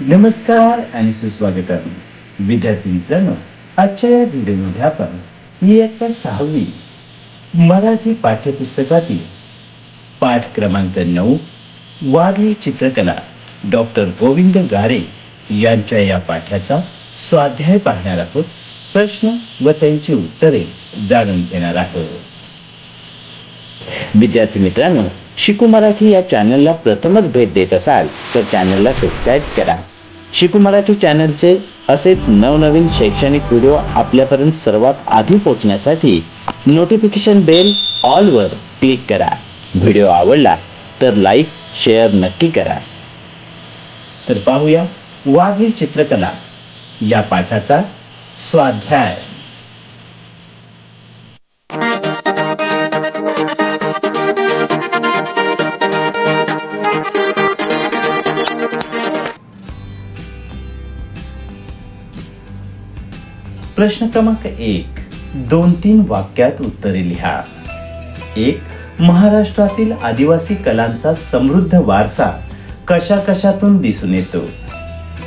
नमस्कार आणि सुस्वागतम. विद्यार्थी मित्रांनो आजच्या या व्हिडिओमध्ये आपण इयत्ता सहावी मराठी पाठ्यपुस्तकातील पाठ क्रमांक नऊ वारली चित्रकला डॉक्टर गोविंद गारे यांच्या या पाठाचा स्वाध्याय पाहणार आहोत. प्रश्न व त्यांची उत्तरे जाणून घेणार आहोत. विद्यार्थी मित्रांनो शिकू मराठी या चॅनलला प्रथमच भेट देत असाल तर चॅनलला सबस्क्राईब करा. शिकू मराठी चॅनलचे असेच नवनवीन शैक्षणिक व्हिडिओ आपल्यापर्यंत सर्वात आधी पोहोचण्यासाठी नोटिफिकेशन बेल ऑलवर क्लिक करा. व्हिडिओ आवडला तर लाईक शेअर नक्की करा. तर पाहूया वाघी चित्रकला. या पाठाचा स्वाध्याय. प्रश्न क्रमांक एक दोन तीन वाक्यात उत्तरे लिहा. एक महाराष्ट्रातील आदिवासी कलांचा समृद्ध वारसा कशा कशातून दिसून येतो?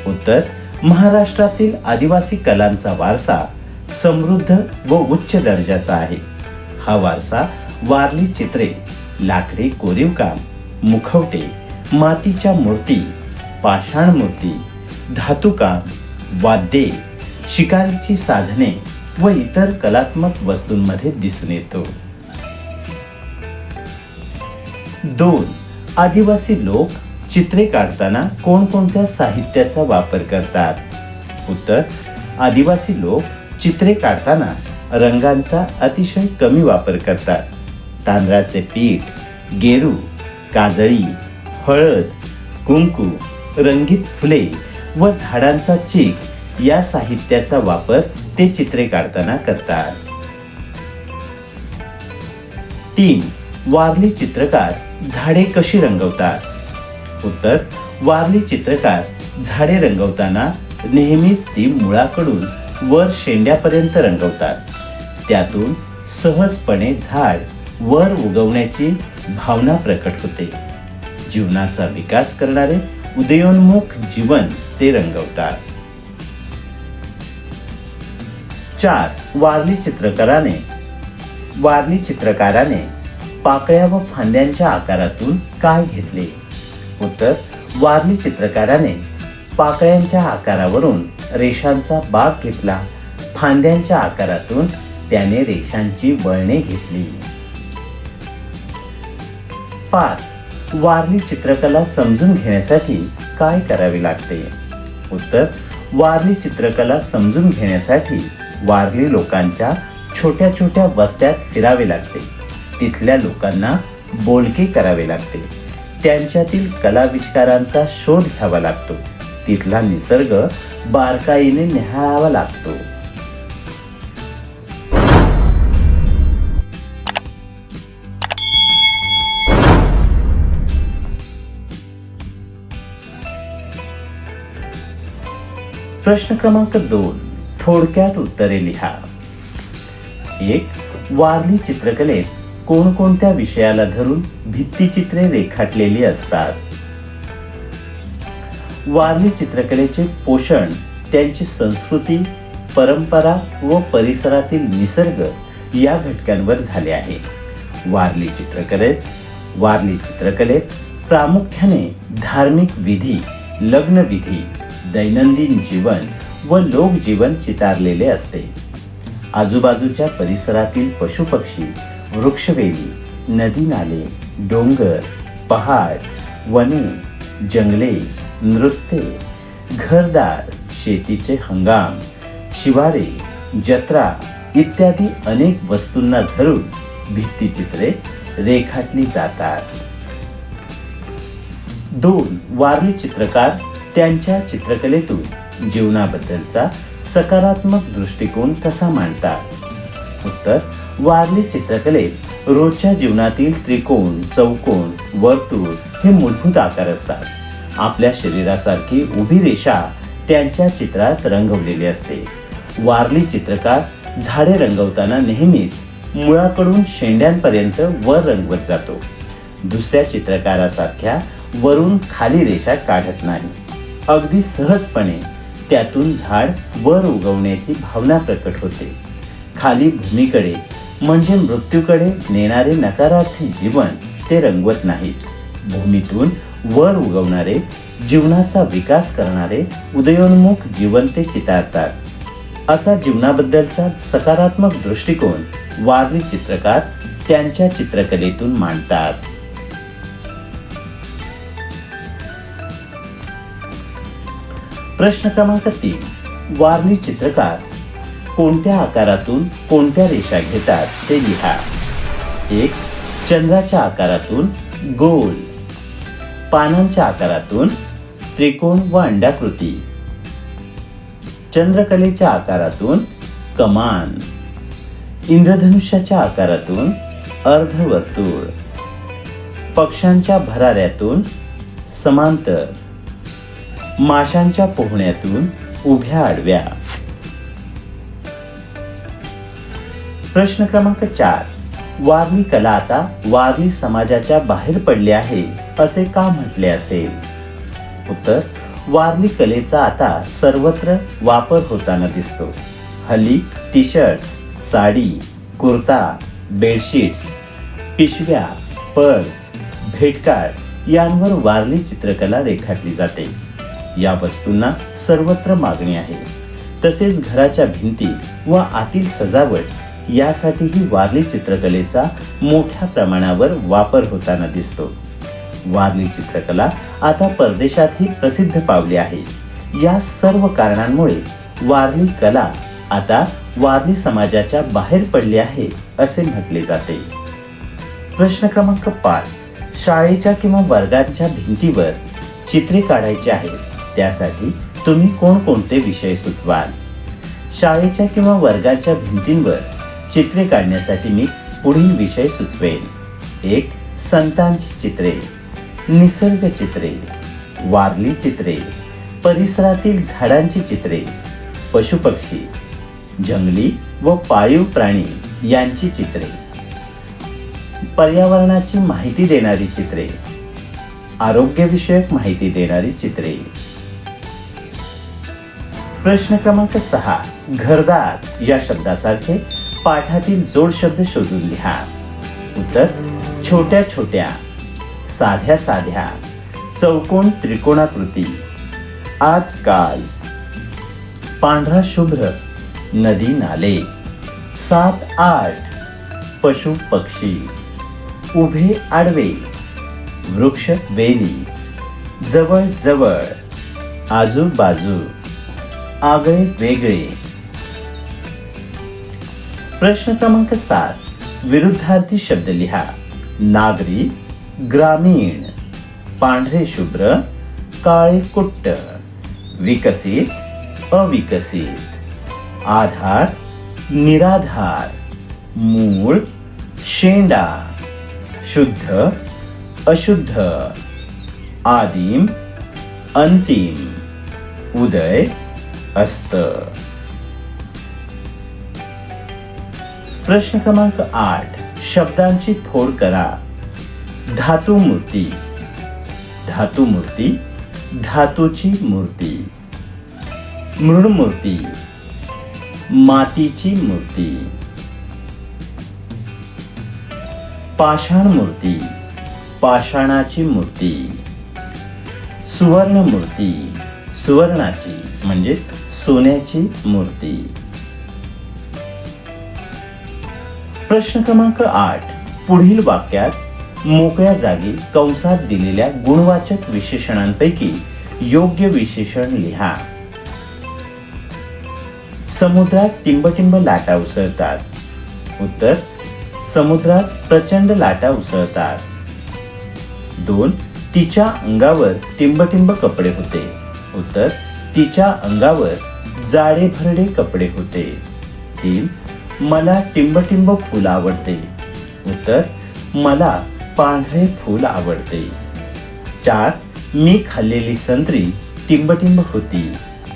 उत्तर महाराष्ट्रातील आदिवासी कलांचा वारसा समृद्ध व उच्च दर्जाचा आहे. हा वारसा वारली चित्रे लाकडी कोरीवकाम मुखवटे मातीच्या मूर्ती पाषाण मूर्ती धातुकाम वाद्ये शिकारीची साधने व इतर कलात्मक वस्तूंमध्ये दिसून येतो. दोन आदिवासी लोक चित्रे काढताना कोणकोणत्या साहित्याचा वापर करतात? उत्तर आदिवासी लोक चित्रे काढताना रंगांचा अतिशय कमी वापर करतात. तांदळाचे पीठ गेरू काजळी हळद कुंकू रंगीत फुले व झाडांचा चीक या साहित्याचा वापर ते चित्रे काढताना करतात. तीन वारली चित्रकार झाडे कशी रंगवतात? उत्तर वारली चित्रकार झाडे रंगवताना नेहमीच ती मुळाकडून वर शेंड्यापर्यंत रंगवतात. त्यातून सहजपणे झाड वर उगवण्याची भावना प्रकट होते. जीवनाचा विकास करणारे उदयोन्मुख जीवन ते रंगवतात. चार वारली चित्रकाराने. वारली चित्रकाराने पाकळ्या व फांद्यांच्या आकारातून काय घेतले? उत्तर वारली चित्रकाराने पाकळ्यांच्या आकारावरून रेषांचा बाग घेतला. फांद्यांच्या आकारातून त्याने रेषांची वळणे घेतली. पाच वारली चित्रकला समजून घेण्यासाठी काय करावे लागते? उत्तर वारली चित्रकला समजून घेण्यासाठी वारली लोकांच्या छोट्या छोट्या वस्त्यात फिरावे लागते. तिथल्या लोकांना बोलके करावे लागते. त्यांच्यातील कलाविष्कारांचा शोध घ्यावा लागतो. तिथला निसर्ग बारकाईने निहाळावा लागतो. प्रश्न क्रमांक दोन. थोडक्यात उत्तरे लिहा. एक वारली चित्रकलेत कोणकोणत्या विषयाला धरून भित्तीचित्रे रेखाटलेली असतात? वारली चित्रकलेचे पोषण त्यांची संस्कृती परंपरा व परिसरातील निसर्ग या घटकांवर झाले आहे. वारली चित्रकलेत वारली चित्रकलेत प्रामुख्याने धार्मिक विधी लग्नविधी दैनंदिन जीवन व लोकजीवन चितारलेले असते. आजूबाजूच्या परिसरातील पशुपक्षी वृक्षवेली नदी नाले डोंगर पहाड वने जंगले नृत्ये घरदार शेतीचे हंगाम शिवारे जत्रा इत्यादी अनेक वस्तूंना धरून भित्तीचित्रे रेखाटली जातात. दोन वारली चित्रकार त्यांच्या चित्रकलेतून जीवनाबद्दलचा सकारात्मक दृष्टिकोन कसा मांडतात? उत्तर वारली चित्रकलेत रोजच्या जीवनातील त्रिकोण चौकोन वर्तुळ हे मूलभूत आकार असतात. आपल्या शरीरासारखी उभी रेषा त्यांच्या चित्रात रंगवलेली असते. वारली चित्रकार झाडे रंगवताना नेहमीच मुळाकडून शेंड्यांपर्यंत वर रंगवत जातो. दुसऱ्या चित्रकारासारख्या वरून खाली रेषा काढत नाही. अगदी सहजपणे त्यातून झाड वर उगवण्याची भावना प्रकट होते. खाली भूमीकडे म्हणजे मृत्यूकडे नेणारे नकारार्थी जीवन ते रंगवत नाहीत. भूमीतून वर उगवणारे जीवनाचा विकास करणारे उदयोन्मुख जीवन ते चितारतात. असा जीवनाबद्दलचा सकारात्मक दृष्टिकोन वारली चित्रकार त्यांच्या चित्रकलेतून मांडतात. प्रश्न क्रमांक तीन. वारली चित्रकार. कोणत्या आकारातून कोणत्या रेषा घेतात ते लिहा. एक चंद्राच्या आकारातून गोल. पानांच्या आकारातून त्रिकोण व अंडाकृती. चंद्रकलेच्या आकारातून कमान. इंद्रधनुष्याच्या आकारातून अर्धवर्तुळ. पक्ष्यांच्या भराऱ्यातून समांतर. माशांच्या पोहण्यातून उभ्या आडव्या. प्रश्न क्रमांक चार. वारली कला आता वारली समाजाच्या बाहेर पडली आहे असे का म्हटले असेल? उत्तर वारली कलेचा आता सर्वत्र वापर होताना दिसतो. हल्ली T shirts sari kurta bedsheets पिशव्या पर्स भेटकार्ड यांवर वारली चित्रकला रेखाटली जाते. या वस्तूंना सर्वत्र मागणी आहे. तसेच घराच्या भिंती व आतील सजावट यासाठीही वारली चित्रकलेचा मोठ्या प्रमाणावर वापर होताना दिसतो. वारली चित्रकला आता परदेशातही प्रसिद्ध पावली आहे. या सर्व कारणांमुळे वारली कला आता वारली समाजाच्या बाहेर पडली आहे असे म्हटले जाते. प्रश्न क्रमांक पाच. शाळेच्या किंवा वर्गांच्या भिंतीवर चित्रे काढायची आहेत. त्यासाठी तुम्ही कोणकोणते विषय सुचवाल? शाळेच्या किंवा वर्गाच्या भिंतींवर चित्रे काढण्यासाठी मी पुढील विषय सुचवेन. एक संतांची चित्रे. निसर्ग चित्रे. वारली चित्रे. परिसरातील झाडांची चित्रे. पशुपक्षी. जंगली व पाळीव प्राणी यांची चित्रे. पर्यावरणाची माहिती देणारी चित्रे. आरोग्यविषयक माहिती देणारी चित्रे. प्रश्न क्रमांक सहा घरदार या शब्दासारखे पाठातील जोड शब्द शोधून लिहा. उत्तर छोट्या छोट्या साध्या साध्या चौकोन त्रिकोणाकृती आजकाल पांढरा शुभ्र नदी नाले सात आठ पशु पक्षी उभे आडवे वृक्ष वेली जवळ जवळ आजूबाजू आगळे वेगळे. प्रश्न क्रमांक सात विरुद्धार्थी शब्द लिहा. नागरी ग्रामीण. पांढरे शुभ्र काळे कुट्ट. विकसित अविकसित. आधार निराधार. मूळ शेंडा. शुद्ध अशुद्ध. आदिम अंतिम. उदय असतं. प्रश्न क्रमांक आठ. शब्दांची थोड करा. धातू मूर्ती. धातू मूर्ती धातूची मूर्ती. मृणमूर्ती मातीची मूर्ती. पाषाण मूर्ती. पाषाणाची मूर्ती. सुवर्ण मूर्ती. सुवर्णाची म्हणजेच सोन्याची मूर्ती. प्रश्न क्रमांक आठ. पुढील वाक्यात मोकळ्या जागी कंसात दिलेल्या गुणवाचक विशेषणांपैकी योग्य विशेषण लिहा. समुद्रात टिंबटिंब लाटा उसळतात. उत्तर समुद्रात प्रचंड लाटा उसळतात. दोन तिच्या अंगावर टिंबटिंब कपडे होते. उत्तर तिच्या अंगावर जाडे भरडे कपडे होते. तीन मला टिंबटिंब फुल आवडते. उत्तर मला पांढरे फूल आवडते. चार मी खाल्लेली संत्री टिंबटिंब होती.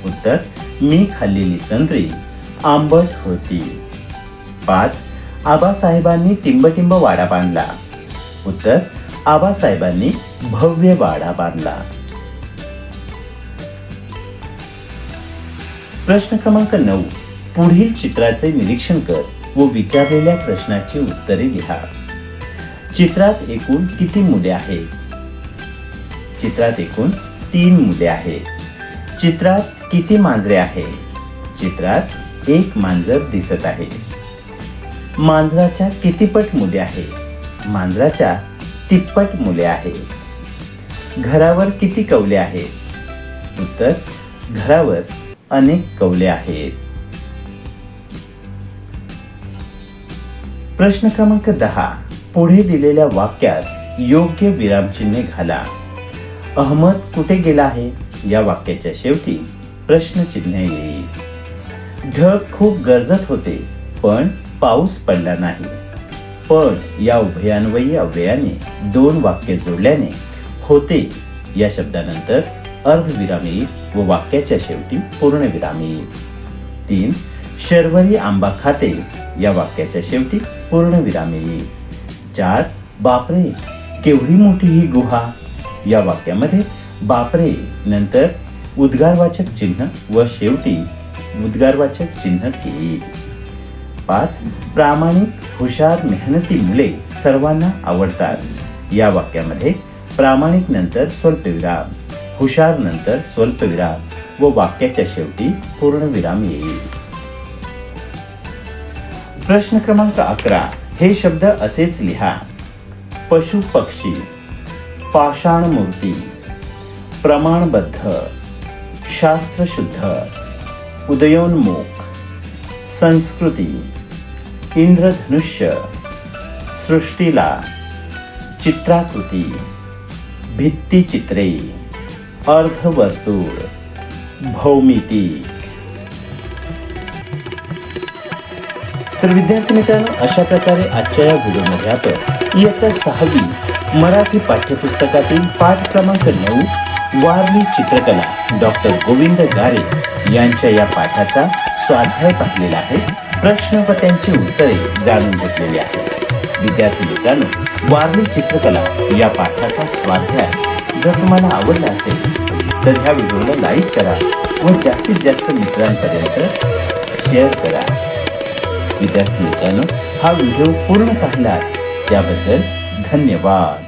उत्तर मी खाल्लेली संत्री आंबट होती. पाच आबासाहेबांनी टिंबटिंब वाडा बांधला. उत्तर आबासाहेबांनी भव्य वाडा बांधला. प्रश्न क्रमांक नऊ. पुढील चित्राचे निरीक्षण कर व विचारलेल्या प्रश्नाची उत्तरे लिहा. चित्रात एकूण किती मुले आहेत? चित्रात एकूण तीन मुले आहेत. चित्रात किती मांजरे आहेत? चित्रात एक मांजर दिसत आहे. मांजराच्या कितीपट मुले आहेत? मांजराच्या तिप्पट मुले आहेत. घरावर किती कवले आहेत? उत्तर घरावर अनेक कवले आहेत. प्रश्न क्रमांक दहा. पुढे दिलेल्या वाक्यात योग्य विरामचिन्हे घाला. अहमद कुठे गेला आहे? या वाक्याच्या शेवटी प्रश्नचिन्ह येईल. ढग खूप गरजत होते पण पाऊस पडला नाही. पण या उभयान्वयी अव्ययाने दोन वाक्य जोडल्याने होते या शब्दानंतर अर्धविराम येईल व वाक्याच्या शेवटी पूर्णविराम. येईल तीन शर्वरी आंबा खाते या वाक्याच्या शेवटी पूर्णविराम. येईल चार बापरे केवढी मोठी ही गुहा. या वाक्यामध्ये बापरे नंतर उद्गारवाचक चिन्ह व शेवटी उद्गारवाचक चिन्हच. येईल पाच प्रामाणिक हुशार मेहनती मुले सर्वांना आवडतात. या वाक्यामध्ये प्रामाणिक नंतर स्वल्पविराम. हुशार नंतर स्वल्पविराम व वाक्याच्या शेवटी पूर्णविराम येईल. प्रश्न क्रमांक अकरा हे शब्द असेच लिहा. पशु पक्षी पाषाणमूर्ती प्रमाणबद्ध शास्त्रशुद्ध उदयोन्मुख संस्कृती इंद्रधनुष्य सृष्टीला चित्राकृती भित्तिचित्रे. अर्धवर्तुळ भौमिती. तर विद्यार्थी मित्रांनो अशा प्रकारे आजच्या या व्हिडिओमध्ये आपण इयत्ता सहावी मराठी पाठ्यपुस्तकातील पाठ क्रमांक नऊ वारली चित्रकला डॉक्टर गोविंद गारे यांच्या या पाठाचा स्वाध्याय पाहिलेला आहे. प्रश्न व त्यांची उत्तरे जाणून घेतलेली आहेत. विद्यार्थी मित्रांनो वारली चित्रकला या पाठाचा स्वाध्याय जर तुम्हाला आवडला असेल तर ह्या व्हिडिओला लाईक करा व जास्तीत जास्त मित्रांपर्यंत शेअर करा. विद्यार्थी मित्रांनो हा व्हिडिओ पूर्ण पाहिला त्याबद्दल धन्यवाद.